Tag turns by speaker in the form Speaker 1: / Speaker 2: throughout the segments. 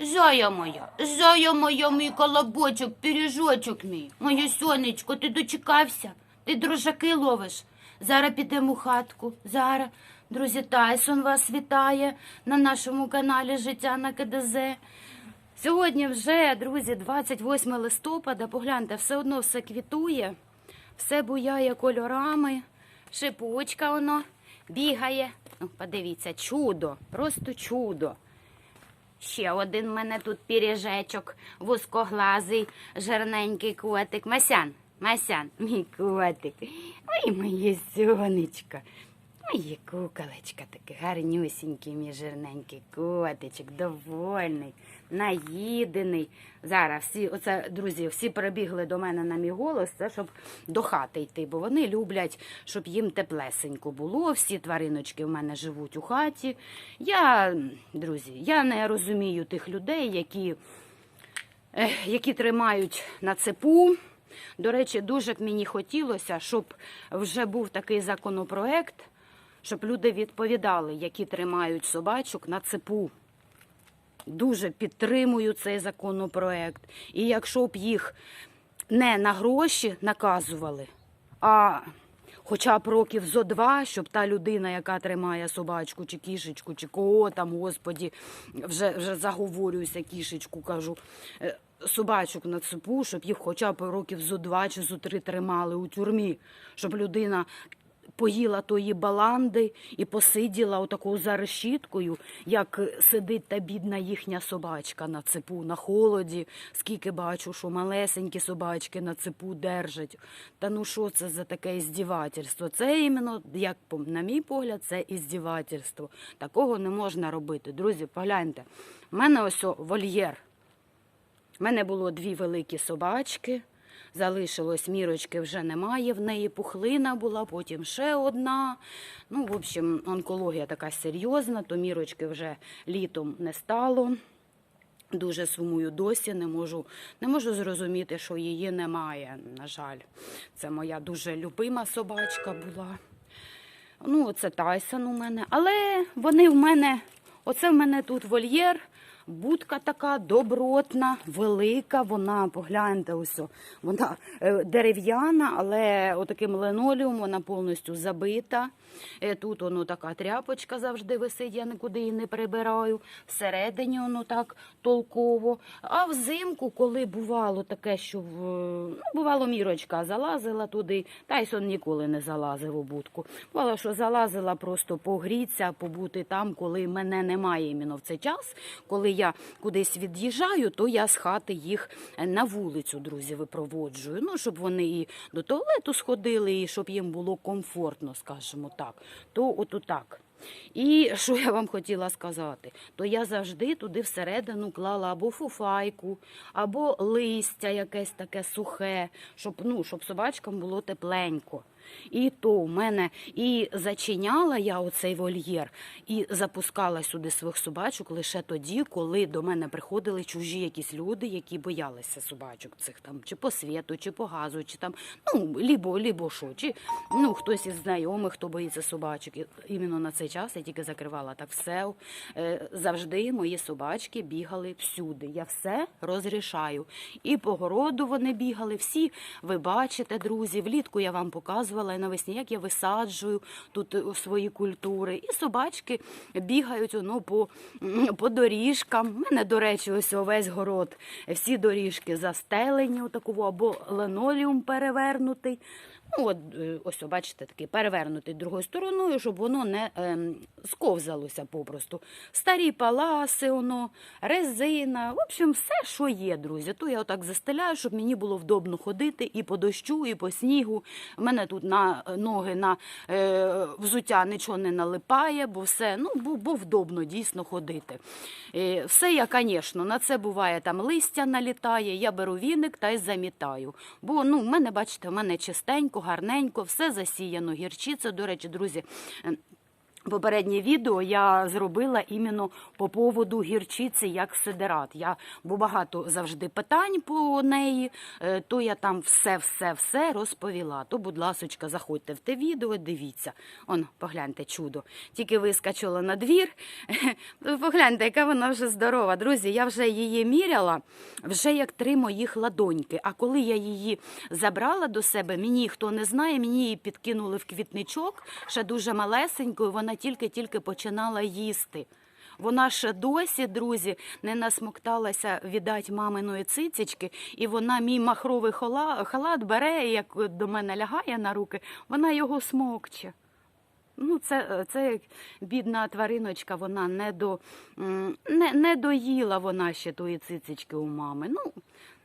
Speaker 1: Зая моя, зая моя, мій колобочок, пиріжочок мій, моє сонечко, ти дочекався? Ти дружаки ловиш? Зараз підемо у хатку. Зараз. Друзі, Тайсон вас вітає на нашому каналі Життя на КДЗ. Сьогодні вже, друзі, 28 листопада. Погляньте, все одно все квітує, все буяє кольорами, шипучка воно бігає. Ну, подивіться, чудо, просто чудо. Ще один в мене тут піріжечок, вузкоглазий, жирненький котик. Масян, Масян, мій котик. Ой, моє сонечко. Моє куколечка таке гарнюсінький, мій жирненький котичок, довольний, наїдений. Зараз всі, оце, друзі, всі прибігли до мене на мій голос, це щоб до хати йти, бо вони люблять, щоб їм теплесенько було. Всі твариночки в мене живуть у хаті. Я, друзі, я не розумію тих людей, які, е, які тримають на цепу. До речі, дуже б мені хотілося, щоб вже був такий законопроект, щоб люди відповідали, які тримають собачок на цепу. Дуже підтримую цей законопроект. І якщо б їх не на гроші наказували, а хоча б років зо два, щоб та людина, яка тримає собачку чи кішечку, чи кого там, господі, вже, вже заговорююся, кішечку кажу, е, собачок на цепу, щоб їх хоча б років зо два чи зо три тримали у тюрмі, щоб людина поїла тої баланди і посиділа отакою за решіткою, як сидить та бідна їхня собачка на цепу, на холоді. Скільки бачу, що малесенькі собачки на цепу держать. Та ну що це за таке іздівательство? Це іменно, як на мій погляд, це іздівательство. Такого не можна робити. Друзі, погляньте, в мене ось вольєр. У мене було дві великі собачки. Залишилось мірочки вже немає. В неї пухлина була, потім ще одна. Ну, в общем, онкологія така серйозна, то мірочки вже літом не стало. Дуже сумую досі, не можу, не можу зрозуміти, що її немає. На жаль, це моя дуже любима собачка була. Ну, це Тайсон у мене. Але вони в мене, оце в мене тут вольєр, будка така добротна, велика. Вона, погляньте, ось, вона е, дерев'яна, але отаким линолеум вона повністю забита. Е, Тут воно така тряпочка завжди висить, я нікуди її не прибираю. Всередині воно так толково. А взимку, коли бувало таке, що ну, бувало мірочка залазила туди, Тайсон ніколи не залазив у будку. Бувало, що залазила просто погріться, побути там, коли мене немає іменно в цей час. Коли я кудись від'їжджаю, то я з хати їх е, на вулицю, друзі, випроводжую. Ну, щоб вони і до туалету сходили, і щоб їм було комфортно, скажімо так. То от так. І що я вам хотіла сказати, то я завжди туди всередину клала або фуфайку, або листя якесь таке сухе, щоб, ну, щоб собачкам було тепленько. І то в мене і зачиняла я оцей вольєр, і запускала сюди своїх собачок лише тоді, коли до мене приходили чужі якісь люди, які боялися собачок цих там, чи по світу, чи по газу, чи там, ну, лібо, лібо що, чи ну, хтось із знайомих, хто боїться собачок. І іменно на цей час я тільки закривала так все. Е, Завжди мої собачки бігали всюди. Я все розрішаю. І по городу вони бігали. Всі ви бачите, друзі. Влітку я вам показувала і навесні, як я висаджую тут е, свої культури. І собачки бігають ну, по, по доріжкам. У мене, до речі, ось увесь город. Всі доріжки застелені, отаку, або линоліум перевернутий. Ну, от, е, ось, бачите, такий перевернутий другою стороною, щоб воно не ем, сковзалося попросту. Старі паласи, воно, резина, в общем, все, що є, друзі. То я отак застеляю, щоб мені було вдобно ходити і по дощу, і по снігу. У мене тут на е, ноги, на е, взуття нічого не налипає, бо все, ну, бо, бо вдобно дійсно ходити. Е, все я, звісно, на це буває там листя налітає, я беру віник та й замітаю. Бо ну, в мене, бачите, в мене чистенько, гарненько, все засіяно гірчиця. До речі, друзі.
Speaker 2: Попереднє відео я зробила іменно по поводу гірчиці як сидерат. Я бо багато завжди питань по неї, е, то я там все-все-все розповіла. То, будь ласочка, заходьте в те відео, дивіться. Он, погляньте, чудо. Тільки вискочила на двір. Погляньте, яка вона вже здорова. Друзі, я вже її міряла, вже як три моїх ладоньки. А коли я її забрала до себе, мені хто не знає, мені її підкинули в квітничок, ще дуже малесенькою, вона тільки-тільки починала їсти. Вона ще досі, друзі, не насмокталася віддать маминої цицечки, і вона мій махровий халат бере, як до мене лягає на руки, вона його смокче. Ну, це, це бідна твариночка, вона не, до, не, не доїла вона ще тої цицечки у мами. Ну,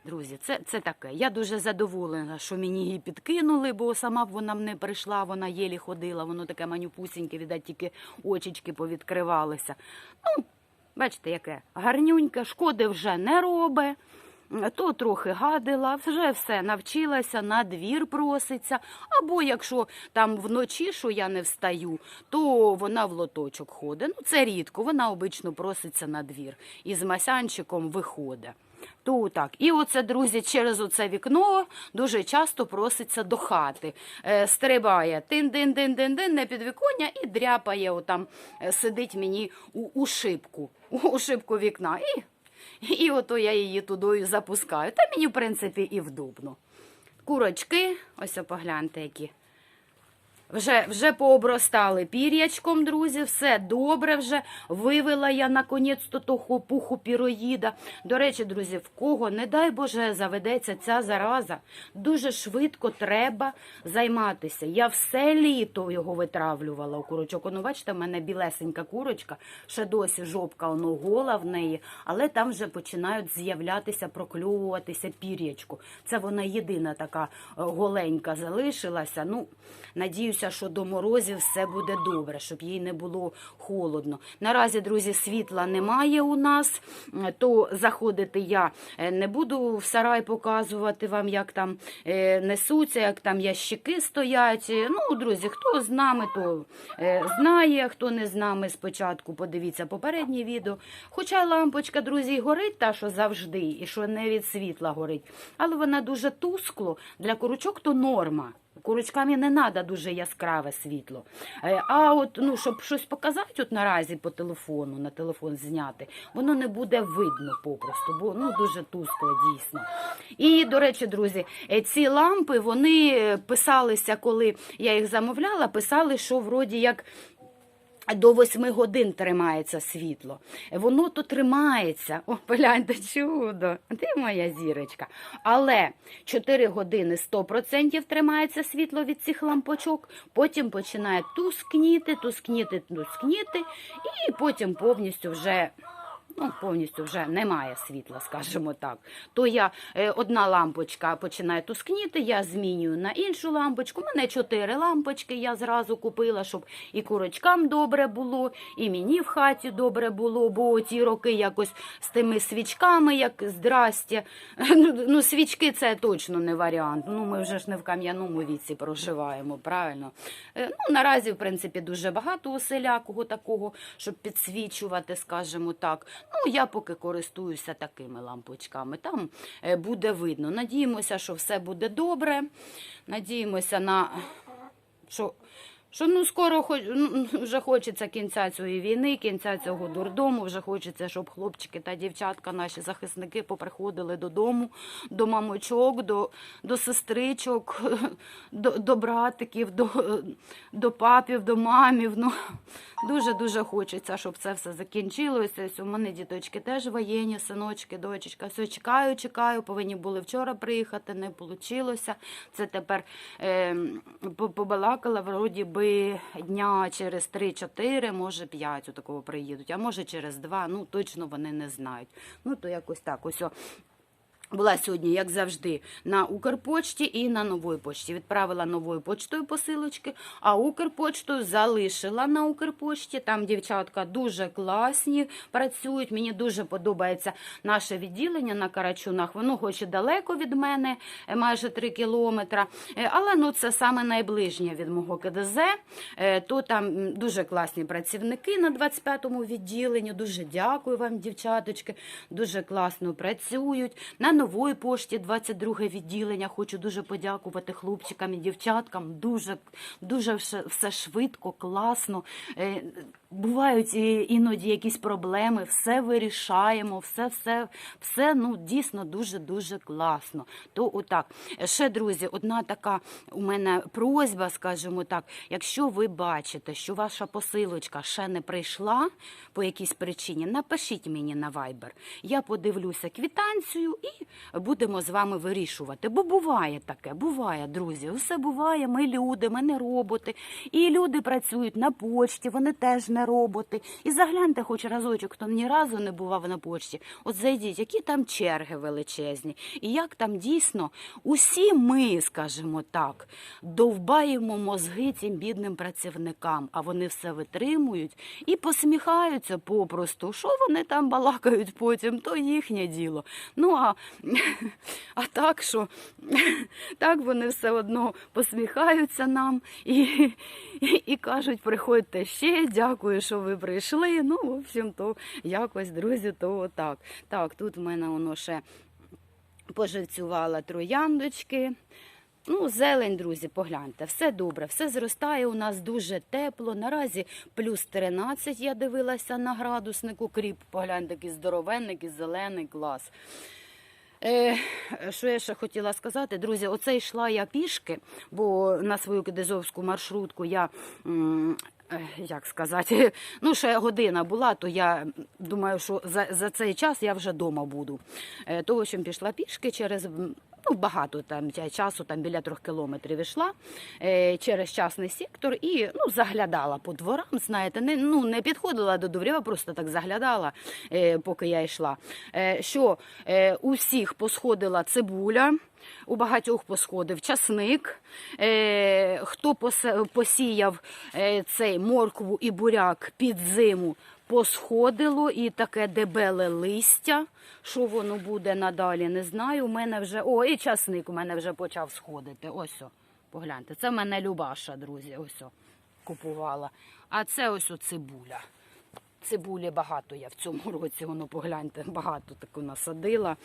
Speaker 2: друзі, це, це таке. Я дуже задоволена, що мені її підкинули, бо сама б вона не прийшла, вона єлі ходила, воно таке манюпусіньке, віддать, тільки очечки повідкривалися. Ну, бачите, яке гарнюньке, шкоди вже не робить. То трохи гадила, вже все навчилася, на двір проситься. Або якщо там вночі, що я не встаю, то вона в лоточок ходить. Ну, це рідко, вона обично проситься на двір і з масянчиком виходить. То так. І оце, друзі, через оце вікно дуже часто проситься до хати. Е, стрибає тин-дин-дин-дин-дин на підвіконня і дряпає, отам, е, сидить мені у, у шибку, у шибку вікна. І і ото я її тудою запускаю. Та мені, в принципі, і вдобно. Курочки, ось погляньте, які. Вже, вже пообростали пір'ячком, друзі, все добре вже. Вивела я наконець-то того пуху піроїда. До речі, друзі, в кого, не дай Боже, заведеться ця зараза, дуже швидко треба займатися. Я все літо його витравлювала у курочок. Ну, бачите, в мене білесенька курочка, ще досі жопка воно гола в неї, але там вже починають з'являтися, прокльовуватися пір'ячку. Це вона єдина така е, голенька залишилася. Ну, надіюся, що до морозів все буде добре, щоб їй не було холодно. Наразі, друзі, світла немає у нас, то заходити я е, не буду в сарай показувати вам, як там е, несуться, як там ящики стоять. Ну, друзі, хто з нами, то е, знає, хто не з нами спочатку, подивіться попереднє відео. Хоча лампочка, друзі, горить та, що завжди, і що не від світла горить, але вона дуже тускло. Для курочок то норма. Курочкам не треба дуже яскраве світло. Е, А от ну, щоб щось показати от наразі по телефону, на телефон зняти, воно не буде видно попросту, бо ну дуже тускло дійсно. І, до речі, друзі, е, ці лампи вони писалися, коли я їх замовляла, писали, що вроді як. До восьми годин тримається світло. Воно то тримається. О, погляньте, чудо. Ти моя зірочка. Але 4 години 100% тримається світло від цих лампочок, потім починає тускніти, тускніти, тускніти, і потім повністю вже. Ну, повністю вже немає світла, скажімо так. То я е, одна лампочка починає тускніти, я змінюю на іншу лампочку. У мене чотири лампочки я зразу купила, щоб і курочкам добре було, і мені в хаті добре було, бо ті роки якось з тими свічками, як здрастя. Ну, ну, свічки це точно не варіант. Ну, ми вже ж не в кам'яному віці проживаємо, правильно? Е, Ну, наразі, в принципі, дуже багато уселякого такого, щоб підсвічувати, скажімо так. Ну, я поки користуюся такими лампочками. Там е, буде видно. Надіємося, що все буде добре. Надіємося на що. Що ну скоро хоч ну, вже хочеться кінця цієї війни, кінця цього дурдому. Вже хочеться, щоб хлопчики та дівчатка, наші захисники, поприходили додому, до мамочок, до, до сестричок, до, до братиків, до, до папів, до мамів. Ну дуже дуже хочеться, щоб це все закінчилося. У мене діточки теж воєнні, синочки, дочечка. Все чекаю, чекаю. Повинні були вчора приїхати, не вийшло. Це тепер е, побалакала, вроді би дня через 3-4, може 5 такого приїдуть, а може через 2, ну точно вони не знають. Ну то якось так. Ось. Була сьогодні, як завжди, на Укрпочті і на нової почті. Відправила новою почтою посилочки, а Укрпочтою залишила на Укрпочті. Там дівчатка дуже класні працюють. Мені дуже подобається наше відділення на Карачунах. Воно хоч і далеко від мене, е, майже 3 кілометра. Е, Але ну це саме найближнє від мого КДЗ. Е, То там дуже класні працівники на 25-му відділенні. Дуже дякую вам, дівчаточки. Дуже класно працюють. На нової пошті 22 відділення. Хочу дуже подякувати хлопчикам і дівчаткам. Дуже, дуже все, швидко, класно. Е, Бувають іноді якісь проблеми, все вирішаємо, все, все, все ну дійсно дуже дуже класно. То отак. Ще друзі, одна така у мене просьба, скажімо так. Якщо ви бачите, що ваша посилочка ще не прийшла по якійсь причині, напишіть мені на Viber. Я подивлюся квітанцію і будемо з вами вирішувати. Бо буває таке, буває, друзі. Усе буває. Ми люди, ми не роботи. І люди працюють на почті, вони теж не роботи. І загляньте хоч разочок, хто ні разу не бував на почті. От зайдіть, які там черги величезні, і як там дійсно усі ми, скажімо так, довбаємо мозги цим бідним працівникам, а вони все витримують і посміхаються попросту. Що вони там балакають потім, то їхнє діло. Ну а, а так що так вони все одно посміхаються нам і, і, і кажуть, приходьте ще, дякую, що ви прийшли. Ну, в общем, то якось, друзі, то отак. Так, тут в мене воно ще поживцювала трояндочки. Ну, зелень, друзі, погляньте, все добре, все зростає у нас дуже тепло. Наразі плюс 13 я дивилася на градуснику. Кріп, погляньте, такий здоровенний, зелений клас. Е, що я ще хотіла сказати, друзі, оце йшла я пішки, бо на свою кидизовську маршрутку я. е, Як сказати, ну ще година була, то я думаю, що за, за цей час я вже вдома буду. Е, Того, що пішла пішки через ну, багато там часу, там біля трьох кілометрів йшла е, через частний сектор і ну, заглядала по дворам, знаєте, не, ну, не підходила до дворів, а просто так заглядала, е, поки я йшла. Е, що е, у посходила цибуля. У багатьох посходив часник. Е, хто посіяв е, цей моркву і буряк під зиму, посходило і таке дебеле листя. Що воно буде надалі, не знаю. У мене вже о, і часник у мене вже почав сходити. Ось о, погляньте, це в мене Любаша, друзі. Ось о, купувала. А це ось о цибуля. Цибулі багато я в цьому році, воно погляньте, багато таку насадила,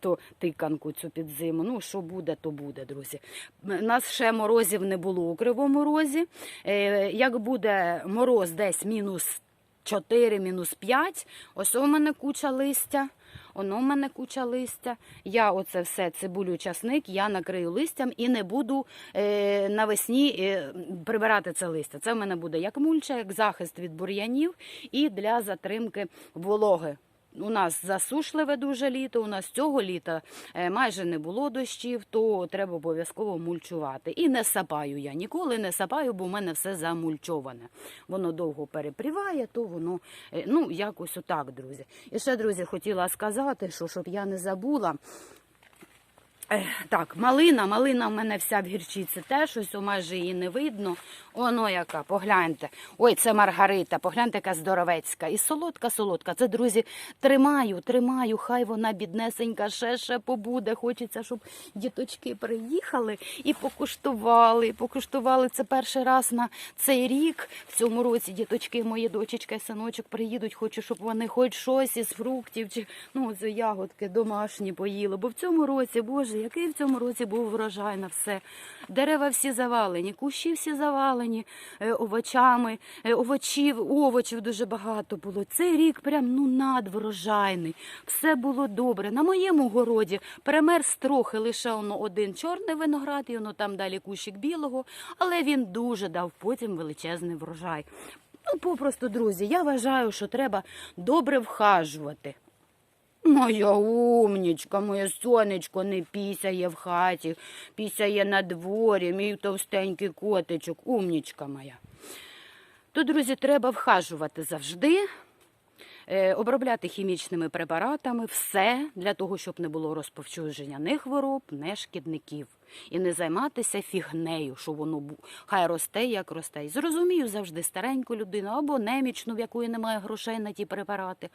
Speaker 2: то тиканку цю під зиму. Ну, що буде, то буде, друзі. Нас ще морозів не було у Кривому Розі. Е, як буде мороз десь мінус 4, мінус 5, ось у мене куча листя. Воно в мене куча листя. Я оце все цибулю, часник, я накрию листям і не буду е, навесні е, прибирати це листя. Це в мене буде як мульча, як захист від бур'янів і для затримки вологи. У нас засушливе дуже літо. У нас цього літа е, майже не було дощів, то треба обов'язково мульчувати. І не сапаю я ніколи не сапаю, бо в мене все замульчоване. Воно довго перепріває, то воно е, ну якось отак, друзі. І ще, друзі, хотіла сказати, що щоб я не забула. Так, малина, малина в мене вся в гірчиці теж, ось о, майже її не видно. Оно яка, погляньте. Ой, це Маргарита, погляньте, яка здоровецька. І солодка, солодка. Це, друзі, тримаю, тримаю, хай вона біднесенька ще ще побуде. Хочеться, щоб діточки приїхали і покуштували. Покуштували це перший раз на цей рік. В цьому році діточки, мої дочечка і синочок приїдуть. Хочу, щоб вони хоч щось із фруктів чи ну, ягодки домашні поїли. Бо в цьому році, Боже, який в цьому році був врожай на все. Дерева всі завалені, кущі всі завалені е, овочами, е, овочів, овочів дуже багато було. Цей рік прям ну надврожайний. Все було добре. На моєму городі перемерз трохи лише воно один чорний виноград, і воно там далі кущик білого, але він дуже дав потім величезний врожай. Ну, попросту, друзі, я вважаю, що треба добре вхажувати. Моя умнічка, моє сонечко не пісяє в хаті, пісяє на дворі, мій товстенький котичок, умнічка моя. То, друзі, треба вхажувати завжди. Е, Обробляти хімічними препаратами все для того, щоб не було розповсюдження ні хвороб, ні шкідників. І не займатися фігнею, що воно хай росте, як росте. І зрозумію завжди стареньку людину або немічну, в якої немає грошей на ті препарати.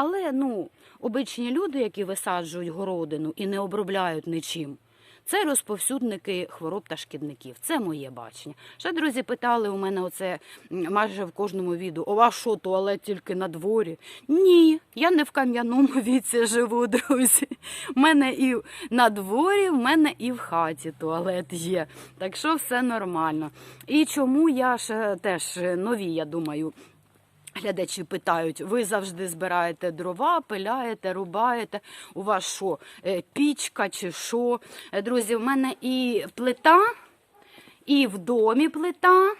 Speaker 2: Але ну, обичні люди, які висаджують городину і не обробляють нічим, це розповсюдники хвороб та шкідників. Це моє бачення. Ще друзі питали у мене оце майже в кожному відео: у вас що, туалет тільки на дворі? Ні, я не в кам'яному віці живу, друзі. У мене і на дворі, в мене і в хаті туалет є. Так що все нормально. І чому я ще теж нові, я думаю. Глядачі питають, ви завжди збираєте дрова, пиляєте, рубаєте. У вас що, е, пічка чи що? Е, Друзі, в мене і плита, і в домі плита,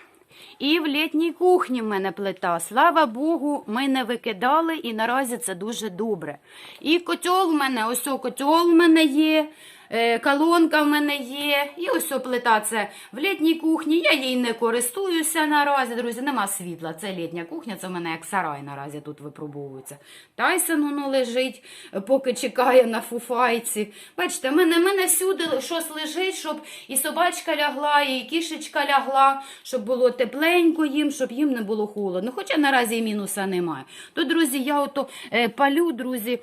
Speaker 2: і в літній кухні в мене плита. Слава Богу, ми не викидали, і наразі це дуже добре. І котел в мене, ось котел в мене є. Е, Колонка в мене є, і ось плита це в літній кухні. Я їй не користуюся наразі, друзі. Нема світла. Це літня кухня, це в мене як сарай наразі тут випробовується. Тайсон воно лежить, поки чекає на фуфайці. Бачите, в мене, в мене всюди щось лежить, щоб і собачка лягла, і кішечка лягла, щоб було тепленько їм, щоб їм не було холодно. Хоча наразі і мінуса немає. То, друзі, я ото е, палю, друзі,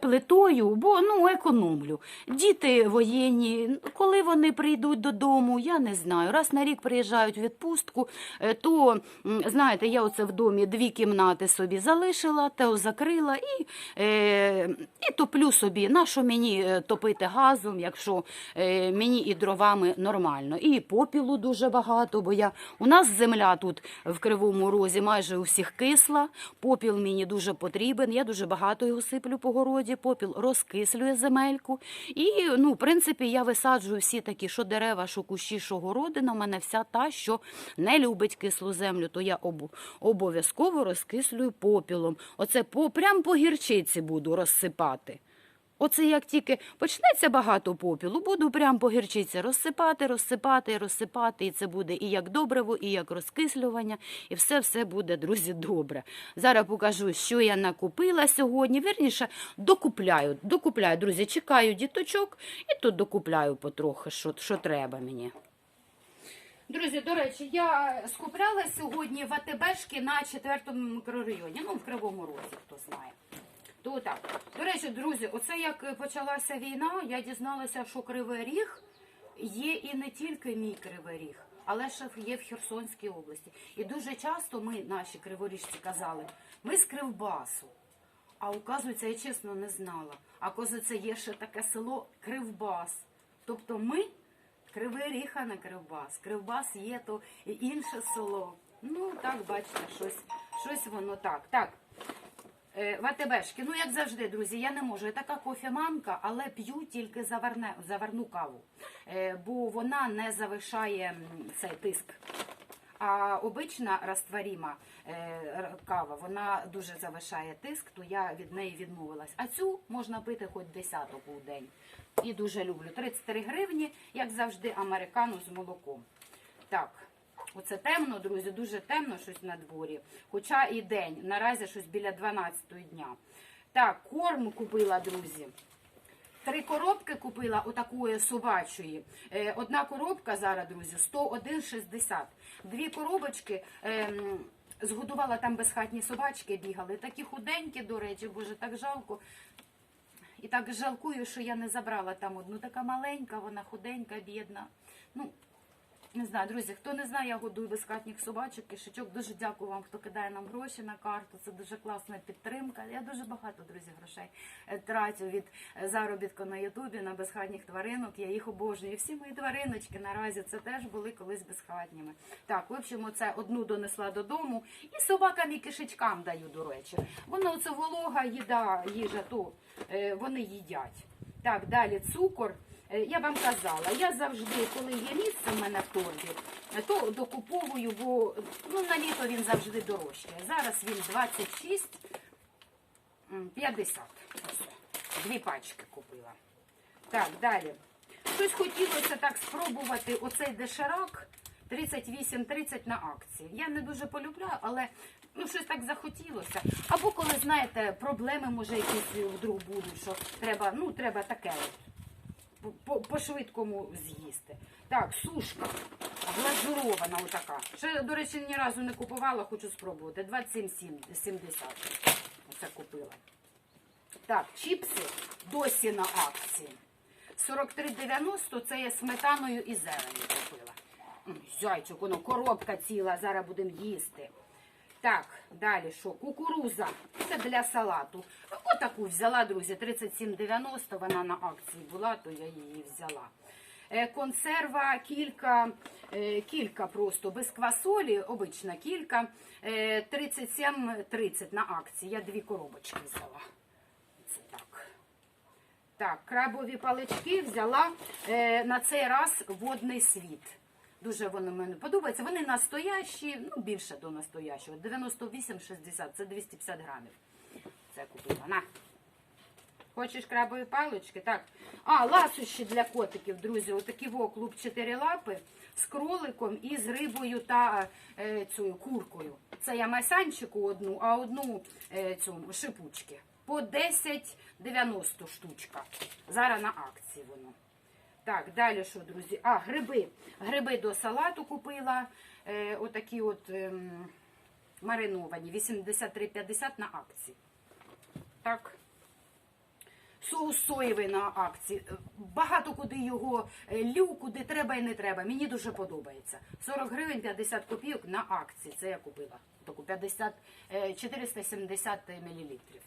Speaker 2: плитою, бо ну, економлю. Діти воєнні, коли вони прийдуть додому, я не знаю. Раз на рік приїжджають в відпустку, е, то знаєте, я оце в домі дві кімнати собі залишила, те закрила і, е, і топлю собі. Нащо мені е, топити газом, якщо мені і дровами нормально. І попілу дуже багато, бо я у нас земля тут в Кривому Розі майже у всіх кисла. Попіл мені дуже потрібен. Я дуже багато його сиплю по городі. Попіл розкислює земельку. І ну, в принципі, я висаджую всі такі, що дерева, що кущі, що городина. У мене вся та, що не любить кислу землю, то я обов'язково розкислюю попілом. Оце по прям по гірчиці буду розсипати. Оце як тільки почнеться багато попілу, буду прям по гірчиці розсипати, розсипати, розсипати, і це буде і як добриво, і як розкислювання, і все все буде, друзі, добре. Зараз покажу, що я накупила сьогодні. Вірніше, докупляю, докупляю, друзі, чекаю діточок і тут докупляю потрохи, що, що треба мені. Друзі, до речі, я скупляла сьогодні в АТБшки на 4 мікрорайоні, ну в Кривому Розі, хто знає. То так. До речі, друзі, оце як почалася війна, я дізналася, що Кривий Ріг є і не тільки мій Кривий Ріг, але ще є в Херсонській області. І дуже часто ми, наші криворіжці, казали, ми з Кривбасу. А оказується, я чесно не знала. А оказується, є ще таке село Кривбас. Тобто ми Кривий Ріг, а не Кривбас. Кривбас є то інше село. Ну, так, бачите, щось, щось воно так. Так. Е, В АТБшки, ну як завжди, друзі, я не можу. Я така кофеманка, але п'ю тільки заварне, заварну каву, Е, бо вона не завишає цей тиск. А обична розтворіма е, кава, вона дуже завишає тиск, то я від неї відмовилась. А цю можна пити хоч десяток у день. І дуже люблю. 33 гривні, як завжди, американу з молоком. Так, оце темно, друзі, дуже темно щось на дворі. Хоча і день, наразі щось біля 12 дня. Так, корм купила, друзі. Три коробки купила отакої собачої. Е, Одна коробка зараз, друзі, 101,60. Дві коробочки ем, згодувала там безхатні собачки, бігали. Такі худенькі, до речі, боже, так жалко. І так жалкую, що я не забрала там одну така маленька, вона худенька, бідна. Ну, не знаю, друзі, хто не знає, я годую безхатніх собачок, кишечок. Дуже дякую вам, хто кидає нам гроші на карту. Це дуже класна підтримка. Я дуже багато, друзі, грошей е, трачу від е, заробітку на Ютубі на безхатніх тваринок. Я їх обожнюю. Всі мої твариночки наразі це теж були колись безхатніми. Так, в общем, оце одну донесла додому і собакам і кишечкам даю, до речі. Воно це волога, їда, їжа, то е, вони їдять. Так, далі цукор. Е, Я вам казала, я завжди, коли є місце в мене в торбі, е, то докуповую, бо ну, на літо він завжди дорожчає. Зараз він 26, 50. Дві пачки купила. Так, далі. Щось хотілося так спробувати оцей деширак 38-30 на акції. Я не дуже полюбляю, але ну щось так захотілося. Або коли, знаєте, проблеми може якісь вдруг будуть, що треба, ну треба таке от. по- По-швидкому з'їсти. Так, сушка глазурована отака. Ще, до речі, ні разу не купувала, хочу спробувати. 27,70. Оце купила. Так, чіпси досі на акції. 43,90 це я сметаною і зеленю купила. Зайчик, воно коробка ціла, зараз будемо їсти. Так, далі що? Кукуруза. Це для салату. Отаку взяла, друзі, 37,90 вона на акції була, то я її взяла. Е, Консерва кілька, е, кілька просто без квасолі, обична кілька. е, 37,30 на акції. Я дві коробочки взяла. Це так. Так, крабові палички взяла е, на цей раз водний світ. Дуже вони мені подобаються. Вони настоящі, ну більше до настоящого. 98,60, це 250 грамів. Це купила. На. Хочеш крабові палички? Так. А, ласощі для котиків, друзі. Отакі во клуб 4 лапи з кроликом і з рибою та е, цією куркою. Це я масянчику одну, а одну е, цю шипучки. По 10,90 штучка. Зараз на акції воно. Так, далі що, друзі? А, гриби. Гриби до салату купила. Е, отакі от ем, мариновані. 83,50 на акції. Так. Соус соєвий на акції. Е, Багато куди його е, лю, куди треба і не треба. Мені дуже подобається. 40 гривень 50 копійок на акції. Це я купила. Таку 50, е, 470 мілілітрів.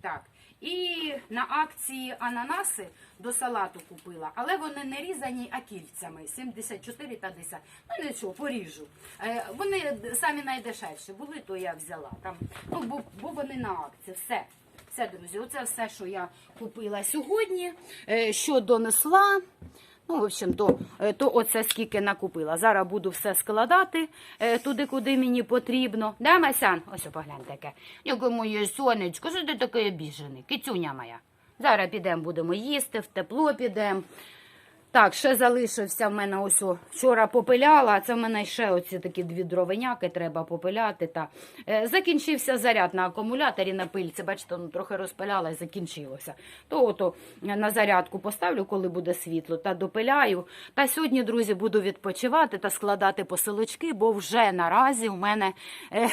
Speaker 2: Так. І на акції ананаси до салату купила, але вони не різані, а кільцями 74,50. Ну нічого, поріжу. Е, вони самі найдешевші були, то я взяла. Там, ну, бо, бо вони на акції. Все. Все, друзі, оце все, що я купила сьогодні, е, що донесла. Ну, в общем, то, е, то оце скільки накупила. Зараз буду все складати е, туди, куди мені потрібно. Да, Масян? Ось поглянь таке. Яке моє сонечко, що ти таке обіжений? Кицюня моя. Зараз підемо, будемо їсти, в тепло підемо. Так, ще залишився в мене ось вчора попиляла, а це в мене ще оці такі дві дровиняки треба попиляти. Та. Е, закінчився заряд на акумуляторі на пильці, бачите, ну, трохи розпиляла і закінчилося. То ото е, на зарядку поставлю, коли буде світло, та допиляю. Та сьогодні, друзі, буду відпочивати та складати посилочки, бо вже наразі у мене, е,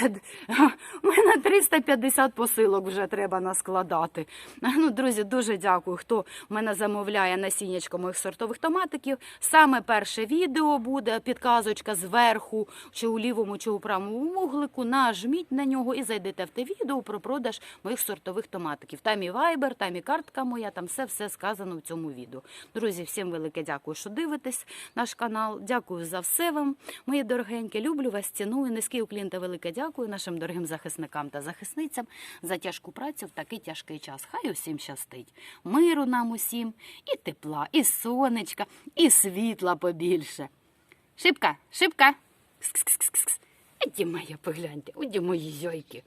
Speaker 2: у мене 350 посилок вже треба наскладати. Ну, друзі, дуже дякую, хто в мене замовляє насіннячко моїх сортових томатиків. Саме перше відео буде підказочка зверху, чи у лівому, чи у правому вуглику. Нажміть на нього і зайдете в те відео про продаж моїх сортових томатиків. Там і вайбер, там і картка моя, там все все сказано в цьому відео. Друзі, всім велике дякую, що дивитесь наш канал. Дякую за все вам, мої дорогенькі. Люблю вас, ціную. Низький уклін та велике дякую нашим дорогим захисникам та захисницям за тяжку працю в такий тяжкий час. Хай усім щастить. Миру нам усім, і тепла, і сонечка, і світла побільше. Шибка, шибка. Кс-кс-кс-кс-кс. Іді моя, погляньте, оді мої зойки.